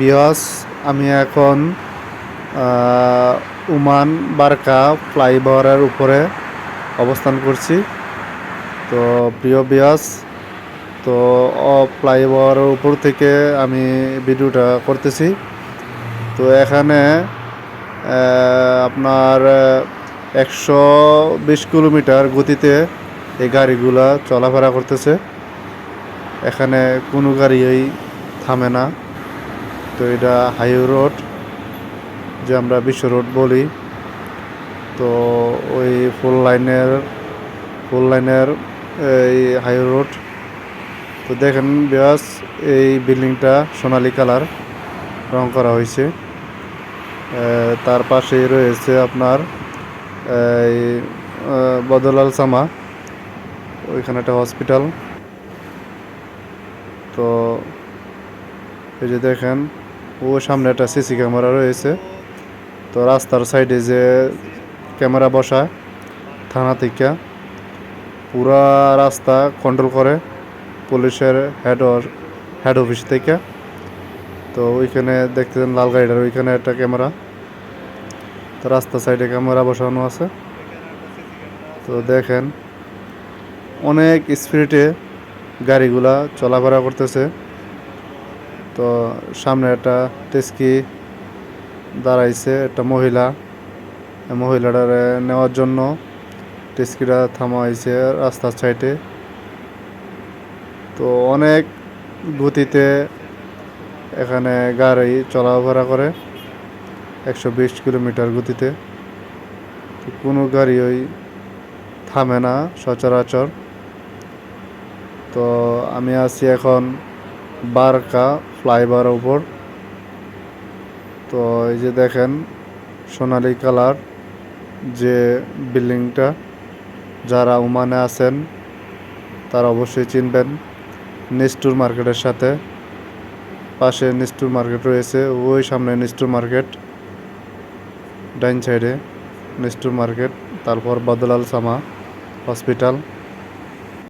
বিয়স, আমি এখন উমান বারকা ফ্লাইওভারের উপরে অবস্থান করছি। তো প্রিয় বিয়াস, তো ফ্লাইওভারের উপর থেকে আমি ভিডিওটা করতেছি। তো এখানে আপনার একশো বিশ কিলোমিটার গতিতে এই গাড়িগুলা চলাফেরা করতেছে। এখানে কোনো গাড়িই থামে না। তো এটা হাইওয়ে রোড, যে আমরা বিশ্ব রোড বলি। তো ওই ফুল লাইনের ফুল লাইনের এই হাইওয়ে রোড। তো দেখেন বিয়াস, এই বিল্ডিংটা সোনালী কালার, রং করা হয়েছে। তার পাশেই রয়েছে আপনার, এই বদলাল সামা, ওইখানে একটা হসপিটাল তো এই যে দেখেন ও সামনে একটা সিসি ক্যামেরা রয়েছে। তো রাস্তার সাইডে যে ক্যামেরা বসায় থানা থেকে পুরা রাস্তা কন্ট্রোল করে পুলিশের হেড হেড অফিস থেকে। তো ওইখানে দেখতেছেন লাল গাড়িটার ওইখানে একটা ক্যামেরা। তো রাস্তার সাইডে ক্যামেরা বসানো আছে। তো দেখেন, অনেক স্পিডে গাড়িগুলা চলাফেরা করতেছে। তো সামনে একটা টেস্কি দাঁড়াইছে, একটা মহিলা। মহিলাটারে নেওয়ার জন্য টেস্কিটা থামা হয়েছে রাস্তার সাইডে। তো অনেক গতিতে এখানে গাড়ি চলাফেরা করে, একশো বিশ কিলোমিটার গতিতে। কোনো গাড়ি ওই থামে না সচরাচর। তো আমি আছি এখন বারকা ফ্লাইওভার উপর। তো এই যে দেখেন, সোনালি কালার যে বিল্ডিংটা, যারা ওমানে আছেন, তারা অবশ্যই চিনবেন। নিস্টুর মার্কেটের সাথে পাশে নিস্টুর মার্কেট রয়েছে, ওই সামনে নিস্টুর মার্কেট, ডাইন সাইডে নিস্টুর মার্কেট, তারপর বদলাল সামা হসপিটাল।